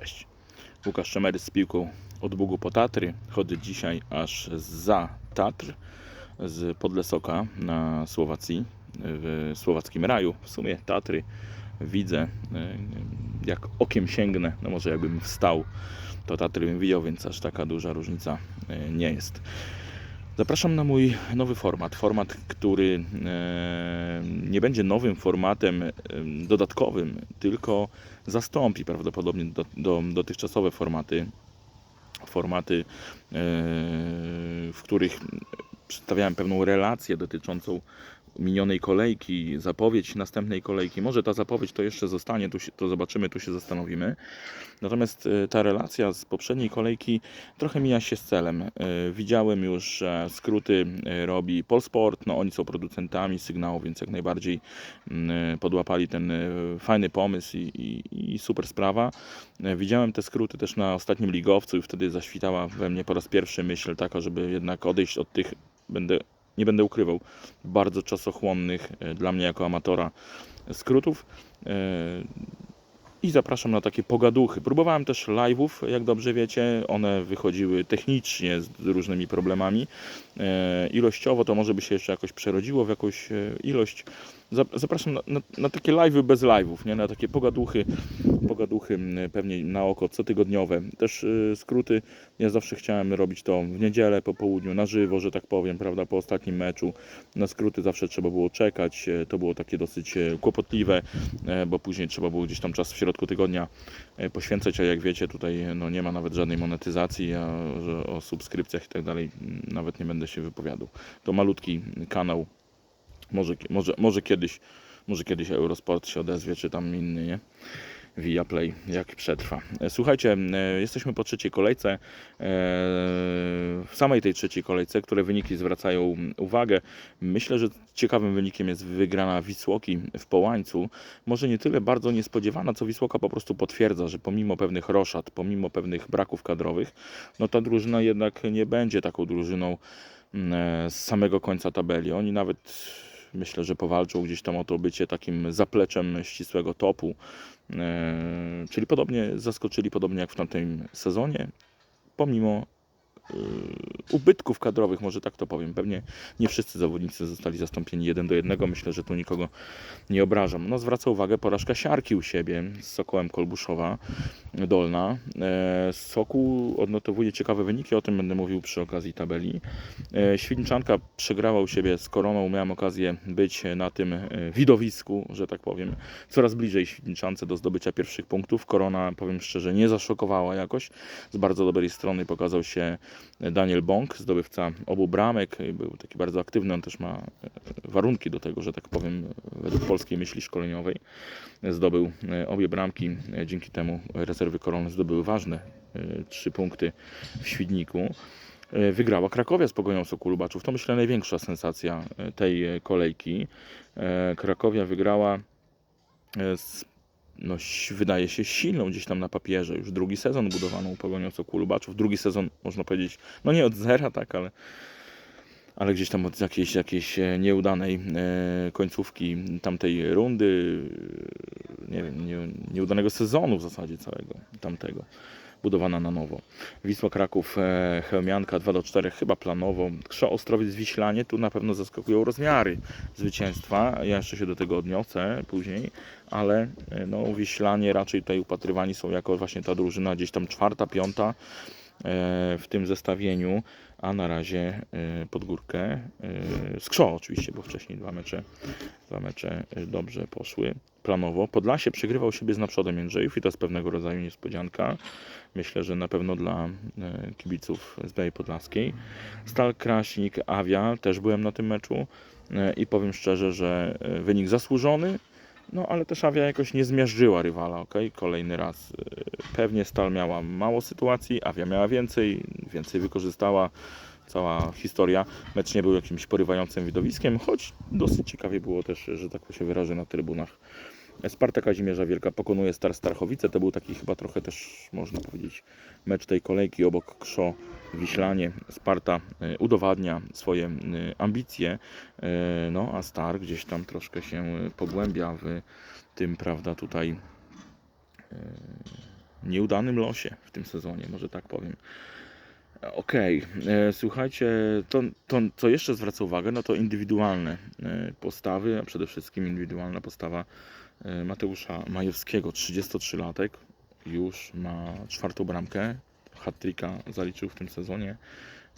Cześć. Łukasz Szemery z piłką od Bugu po Tatry. Chodzę dzisiaj aż za Tatr z Podlesoka na Słowacji, w słowackim raju. W sumie Tatry widzę, e, jak okiem sięgnę, no może jakbym wstał, to Tatry bym widział, więc aż taka duża różnica e, nie jest. Zapraszam na mój nowy format. Format, który e, nie będzie nowym formatem e, dodatkowym, tylko zastąpi prawdopodobnie do, do, dotychczasowe formaty. Formaty, e, w których przedstawiałem pewną relację dotyczącą minionej kolejki, zapowiedź następnej kolejki. Może ta zapowiedź to jeszcze zostanie, tu się, to zobaczymy, tu się zastanowimy. Natomiast e, ta relacja z poprzedniej kolejki trochę mija się z celem. E, Widziałem już, że skróty e, robi Polsport, no oni są producentami sygnału, więc jak najbardziej mm, podłapali ten fajny pomysł i, i, i super sprawa. Widziałem te skróty też na ostatnim ligowcu i wtedy zaświtała we mnie po raz pierwszy myśl taka, żeby jednak odejść od tych, będę, nie będę ukrywał, bardzo czasochłonnych e, dla mnie jako amatora skrótów. E, i zapraszam na takie pogaduchy. Próbowałem też live'ów, jak dobrze wiecie. One wychodziły technicznie z różnymi problemami. E, ilościowo to może by się jeszcze jakoś przerodziło w jakąś ilość. Zap- Zapraszam na, na, na takie live'y bez live'ów, nie? na takie pogaduchy, pogaduchy m, pewnie na oko cotygodniowe. Też e, skróty. Ja zawsze chciałem robić to w niedzielę po południu, na żywo, że tak powiem, prawda, po ostatnim meczu. Na skróty zawsze trzeba było czekać. e, To było takie dosyć e, kłopotliwe, e, bo później trzeba było gdzieś tam czas w środku tygodnia poświęcać, a jak wiecie, tutaj no, nie ma nawet żadnej monetyzacji, a o subskrypcjach i tak dalej m, nawet nie będę się wypowiadał. To malutki kanał, może, może, może kiedyś, może kiedyś Eurosport się odezwie, czy tam inny, nie? Viaplay, jak przetrwa. E, Słuchajcie, e, jesteśmy po trzeciej kolejce. E, W samej tej trzeciej kolejce, które wyniki zwracają uwagę, myślę, że ciekawym wynikiem jest wygrana Wisłoki w Połańcu. Może nie tyle bardzo niespodziewana, co Wisłoka po prostu potwierdza, że pomimo pewnych roszad, pomimo pewnych braków kadrowych, no ta drużyna jednak nie będzie taką drużyną z samego końca tabeli. Oni nawet myślę, że powalczą gdzieś tam o to bycie takim zapleczem ścisłego topu. E, Czyli podobnie zaskoczyli, podobnie jak w tamtym sezonie, pomimo ubytków kadrowych, może tak to powiem. Pewnie nie wszyscy zawodnicy zostali zastąpieni jeden do jednego. Myślę, że tu nikogo nie obrażam. No, zwraca uwagę porażka Siarki u siebie z Sokołem Kolbuszowa Dolna. E, Sokół odnotowuje ciekawe wyniki, o tym będę mówił przy okazji tabeli. E, Świnczanka przegrała u siebie z Koroną. Miałem okazję być na tym e, widowisku, że tak powiem, coraz bliżej Świnczance do zdobycia pierwszych punktów. Korona, powiem szczerze, nie zaszokowała jakoś. Z bardzo dobrej strony pokazał się Daniel Bąk, zdobywca obu bramek. Był taki bardzo aktywny, on też ma e, warunki do tego, że tak powiem, według polskiej myśli szkoleniowej. Zdobył e, obie bramki. E, Dzięki temu rezerwy Korony zdobyły ważne trzy punkty w Świdniku. Wygrała Krakowia z Pogonią Sokół Lubaczów. To myślę największa sensacja tej kolejki. Krakowia wygrała z no, wydaje się silną gdzieś tam na papierze. Już drugi sezon budowaną Pogonią Sokół Lubaczów. Drugi sezon, można powiedzieć, no nie od zera, tak, ale, ale gdzieś tam od jakiejś, jakiejś e, nieudanej e, końcówki tamtej rundy, e, nie wiem, nie, nieudanego sezonu w zasadzie całego tamtego. Budowana na nowo. Wisła Kraków, e, Chełmianka 2 do 4 chyba planowo. Krzo Ostrowiec Wiślanie, tu na pewno zaskakują rozmiary zwycięstwa. Ja jeszcze się do tego odniosę później, ale e, no, Wiślanie raczej tutaj upatrywani są jako właśnie ta drużyna gdzieś tam czwarta, piąta w tym zestawieniu, a na razie e, pod górkę e, Skrzo oczywiście, bo wcześniej dwa mecze, dwa mecze e, dobrze poszły planowo. Podlasie przegrywał siebie z naprzodem Jędrzejów i to jest pewnego rodzaju niespodzianka. Myślę, że na pewno dla e, kibiców z Białej Podlaskiej. Stal Kraśnik, Awia, też byłem na tym meczu e, i powiem szczerze, że e, wynik zasłużony, no ale też Awia jakoś nie zmiażdżyła rywala, ok? Kolejny raz. e, Pewnie Stal miała mało sytuacji, Awia miała więcej, więcej wykorzystała. Cała historia. Mecz nie był jakimś porywającym widowiskiem, choć dosyć ciekawie było też, że tak się wyrażę, na trybunach. Sparta Kazimierza Wielka pokonuje Star Starchowice. To był taki chyba trochę też, można powiedzieć, mecz tej kolejki obok Krzo Wiślanie. Sparta e, udowadnia swoje e, ambicje, e, no a Star gdzieś tam troszkę się pogłębia w tym, prawda, tutaj nieudanym losie w tym sezonie, może tak powiem. Okej, e, słuchajcie, to, to co jeszcze zwraca uwagę, no to indywidualne postawy, a przede wszystkim indywidualna postawa Mateusza Majewskiego, 33-latek, już ma czwartą bramkę, hat-tricka zaliczył w tym sezonie.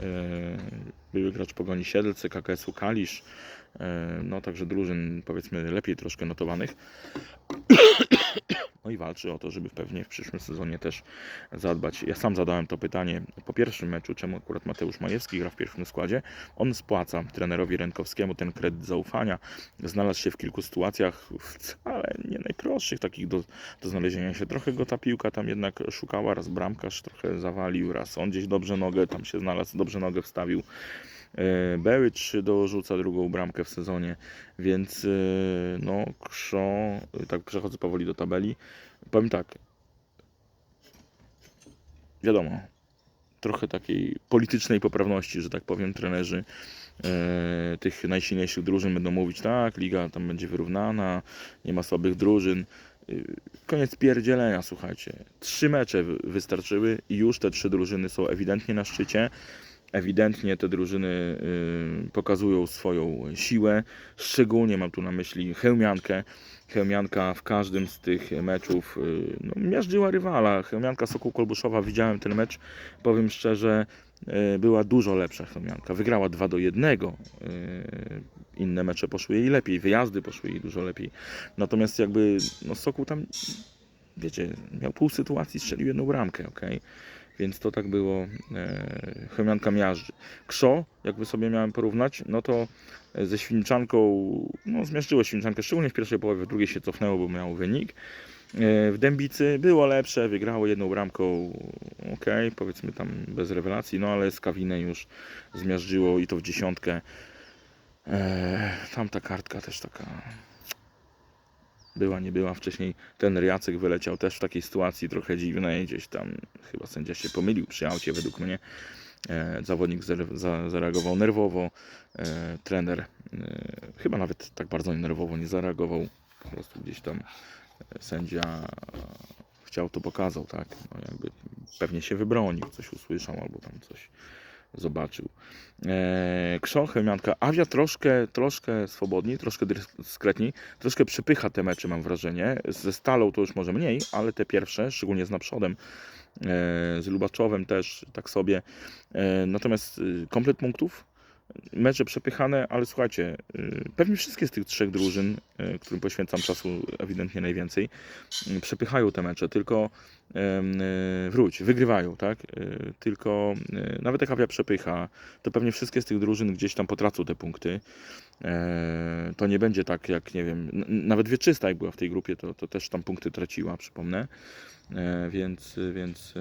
E, Były gracz Pogoni Siedlce, KKS-u Kalisz, e, no także drużyn powiedzmy lepiej troszkę notowanych. No i walczy o to, żeby pewnie w przyszłym sezonie też zadbać. Ja sam zadałem to pytanie po pierwszym meczu, czemu akurat Mateusz Majewski gra w pierwszym składzie. On spłaca trenerowi Rękowskiemu ten kredyt zaufania. Znalazł się w kilku sytuacjach wcale nie najprostszych, takich do, do znalezienia się. Trochę go ta piłka tam jednak szukała, raz bramkarz trochę zawalił, raz on gdzieś dobrze nogę tam się znalazł, dobrze nogę wstawił. E, Bełycz dorzuca drugą bramkę w sezonie, więc e, no Krzo, tak przechodzę powoli do tabeli. Powiem tak, wiadomo, trochę takiej politycznej poprawności, że tak powiem, trenerzy e, tych najsilniejszych drużyn będą mówić, tak, liga tam będzie wyrównana, nie ma słabych drużyn. Koniec pierdzielenia, słuchajcie. Trzy mecze wy- wystarczyły i już te trzy drużyny są ewidentnie na szczycie. Ewidentnie te drużyny y, pokazują swoją siłę. Szczególnie mam tu na myśli Chełmiankę. Chełmianka w każdym z tych meczów y, no, miażdżyła rywala. Chełmianka Sokół Kolbuszowa, widziałem ten mecz. Powiem szczerze, y, była dużo lepsza Chełmianka. Wygrała 2 do 1. Y, Inne mecze poszły jej lepiej, wyjazdy poszły jej dużo lepiej. Natomiast jakby no Sokół tam, wiecie, miał pół sytuacji, strzelił jedną bramkę, ok? Więc to tak było, e, Chełmianka miażdży. Krzo, jakby sobie miałem porównać, no to ze Świnczanką, no zmiażdżyło Świnczankę, szczególnie w pierwszej połowie, w drugiej się cofnęło, bo miało wynik. E, W Dębicy było lepsze, wygrało jedną bramką, ok, powiedzmy tam bez rewelacji, no ale Skawinę już zmiażdżyło i to w dziesiątkę. E, Tamta kartka też taka była, nie była. Wcześniej ten Jacek wyleciał też w takiej sytuacji trochę dziwnej, gdzieś tam chyba sędzia się pomylił przy aucie według mnie. E, zawodnik zare- za- zareagował nerwowo, e, trener e, chyba nawet tak bardzo nerwowo nie zareagował, po prostu gdzieś tam sędzia chciał to pokazał, tak, no jakby pewnie się wybronił, coś usłyszał albo tam coś zobaczył. E, Krzo, Chełmianka, Awia troszkę, troszkę swobodniej, troszkę dyskretniej, troszkę przypycha te mecze, mam wrażenie. Ze Stalą to już może mniej, ale te pierwsze, szczególnie z naprzodem, e, z Lubaczowem też tak sobie. E, natomiast y, komplet punktów, mecze przepychane, ale słuchajcie, y, pewnie wszystkie z tych trzech drużyn, y, którym poświęcam czasu ewidentnie najwięcej, y, przepychają te mecze, tylko wróć, wygrywają, tak? Tylko nawet jak Awia przepycha, to pewnie wszystkie z tych drużyn gdzieś tam potracą te punkty. E, To nie będzie tak jak, nie wiem, nawet Wieczysta jak była w tej grupie, to, to też tam punkty traciła, przypomnę. E, Więc, więc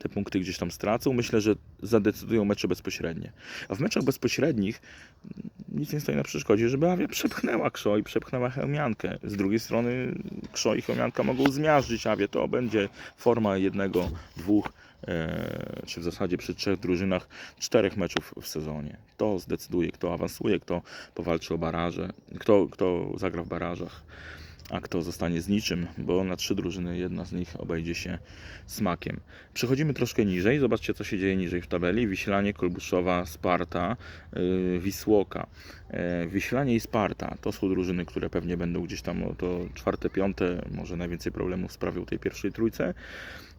te punkty gdzieś tam stracą. Myślę, że zadecydują mecze bezpośrednie. A w meczach bezpośrednich nic nie stoi na przeszkodzie, żeby Awia przepchnęła Krzo i przepchnęła Chełmiankę. Z drugiej strony Krzo i Chełmianka mogą zmiażdżyć Awię. To będzie forma jednego, dwóch, e, czy w zasadzie przy trzech drużynach czterech meczów w sezonie. To zdecyduje, kto awansuje, kto powalczy o baraże, kto, kto zagra w barażach, a kto zostanie z niczym, bo na trzy drużyny jedna z nich obejdzie się smakiem. Przechodzimy troszkę niżej, zobaczcie co się dzieje niżej w tabeli. Wiślanie, Kolbuszowa, Sparta, yy, Wisłoka. E, Wiślanie i Sparta to są drużyny, które pewnie będą gdzieś tam o to czwarte, piąte, może najwięcej problemów sprawią tej pierwszej trójce.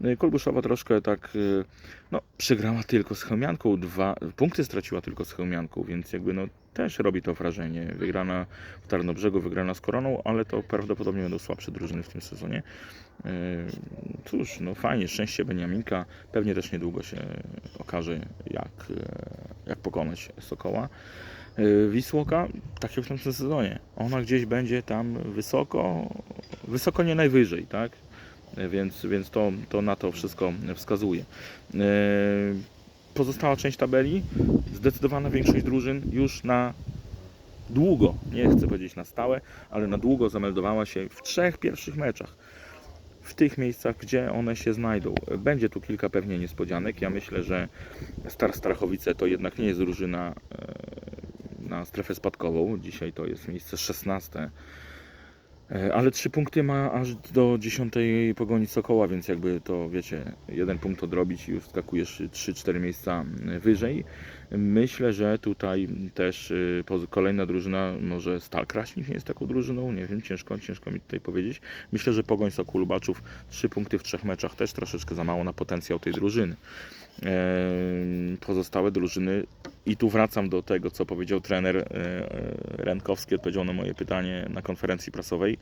E, Kolbuszowa troszkę tak, e, no, przegrała tylko z Chełmianką, dwa punkty straciła tylko z Chełmianką, więc jakby no też robi to wrażenie. Wygrana w Tarnobrzegu, wygrana z Koroną, ale to prawdopodobnie będą słabsze drużyny w tym sezonie. E, Cóż, no fajnie, szczęście Beniaminka. Pewnie też niedługo się okaże, jak, e, jak pokonać Sokoła. E, Wisłoka, tak jak w tym sezonie, ona gdzieś będzie tam wysoko, wysoko nie najwyżej, tak? Więc, więc to, to na to wszystko wskazuje. Pozostała część tabeli, zdecydowana większość drużyn już na długo, nie chcę powiedzieć na stałe, ale na długo zameldowała się w trzech pierwszych meczach. W tych miejscach, gdzie one się znajdą. Będzie tu kilka pewnie niespodzianek. Ja myślę, że Star Strachowice to jednak nie jest drużyna e, na strefę spadkową. Dzisiaj to jest miejsce 16. E, Ale trzy punkty ma aż do dziesiątej pogoni Sokoła, więc jakby to wiecie, jeden punkt odrobić i już skakujesz 3-4 miejsca wyżej. Myślę, że tutaj też y, kolejna drużyna, może Stal Kraśnik nie jest taką drużyną, nie wiem, ciężko, ciężko mi tutaj powiedzieć. Myślę, że Pogoń Sokół Lubaczów, trzy punkty w trzech meczach też troszeczkę za mało na potencjał tej drużyny. Em, Pozostałe drużyny i tu wracam do tego, co powiedział trener e, e, Rękowski, odpowiedział na moje pytanie na konferencji prasowej.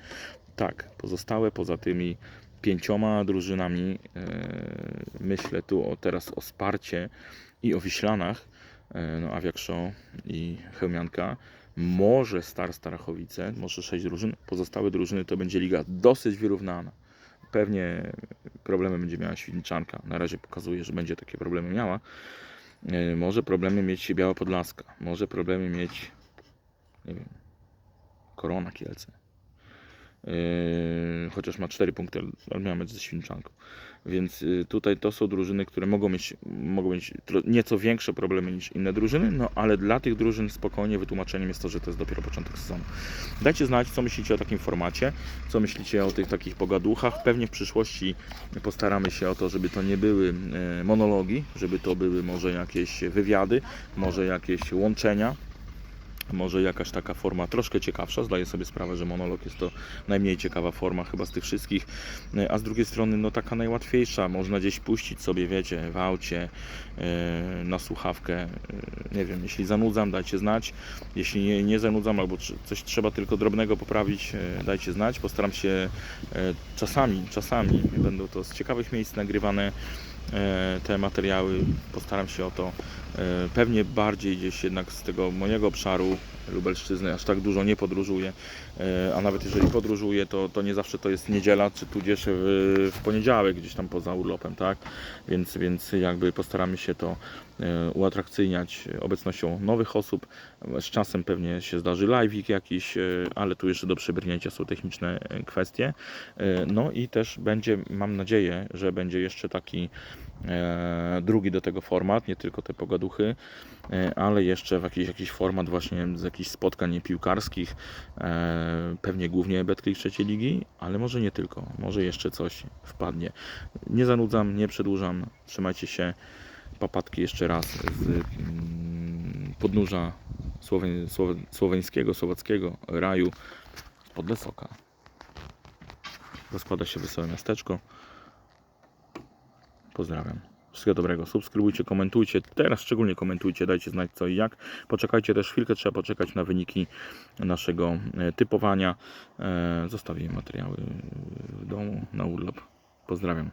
Tak, pozostałe poza tymi pięcioma drużynami, e, myślę tu o, teraz o Sparcie i o Wiślanach, no Awiak Show i Chełmianka, może Star Starachowice, może sześć drużyn, pozostałe drużyny to będzie liga dosyć wyrównana. Pewnie problemy będzie miała Świdniczanka, na razie pokazuje, że będzie takie problemy miała. E, Może problemy mieć Biała Podlaska, może problemy mieć, nie wiem, Korona Kielce. Yy, chociaż ma 4 punkty, ale miała mecz ze Świnczanką. Więc yy, tutaj to są drużyny, które mogą mieć, mogą mieć nieco większe problemy niż inne drużyny, no ale dla tych drużyn spokojnie wytłumaczeniem jest to, że to jest dopiero początek sezonu. Dajcie znać, co myślicie o takim formacie, co myślicie o tych takich pogaduchach. Pewnie w przyszłości postaramy się o to, żeby to nie były e, monologi, żeby to były może jakieś wywiady, może jakieś łączenia. Może jakaś taka forma troszkę ciekawsza. Zdaję sobie sprawę, że monolog jest to najmniej ciekawa forma chyba z tych wszystkich. E, A z drugiej strony, no taka najłatwiejsza. Można gdzieś puścić sobie, wiecie, w aucie, e, na słuchawkę. E, Nie wiem, jeśli zanudzam, dajcie znać. Jeśli nie, nie zanudzam albo coś trzeba tylko drobnego poprawić, dajcie znać. Postaram się czasami, czasami będą to z ciekawych miejsc nagrywane te materiały. Postaram się o to. E, Pewnie bardziej gdzieś jednak z tego mojego obszaru Lubelszczyzny aż tak dużo nie podróżuję, E, a nawet jeżeli podróżuję, to, to nie zawsze to jest niedziela, czy tudzież w, w poniedziałek gdzieś tam poza urlopem, tak? Więc, więc jakby postaramy się to e, uatrakcyjniać obecnością nowych osób. Z czasem pewnie się zdarzy live'ik jakiś, e, ale tu jeszcze do przebrnięcia są techniczne e, kwestie. E, No i też będzie, mam nadzieję, że będzie jeszcze taki e, drugi do tego format, nie tylko te pogaduchy, e, ale jeszcze w jakiś, jakiś format właśnie z jakichś spotkań piłkarskich, e, pewnie głównie Betclick trzeciej ligi, ale może nie tylko, może jeszcze coś wpadnie. Nie zanudzam, nie przedłużam, trzymajcie się, papatki jeszcze raz z mm, podnóża słowen, słowen, słoweńskiego, słowackiego raju pod Lesoka. Rozkłada się wesołe miasteczko. Pozdrawiam. Wszystkiego dobrego. Subskrybujcie, komentujcie. Teraz szczególnie komentujcie, dajcie znać co i jak. Poczekajcie też chwilkę, trzeba poczekać na wyniki naszego e, typowania. E, Zostawię materiały w domu na urlop. Pozdrawiam.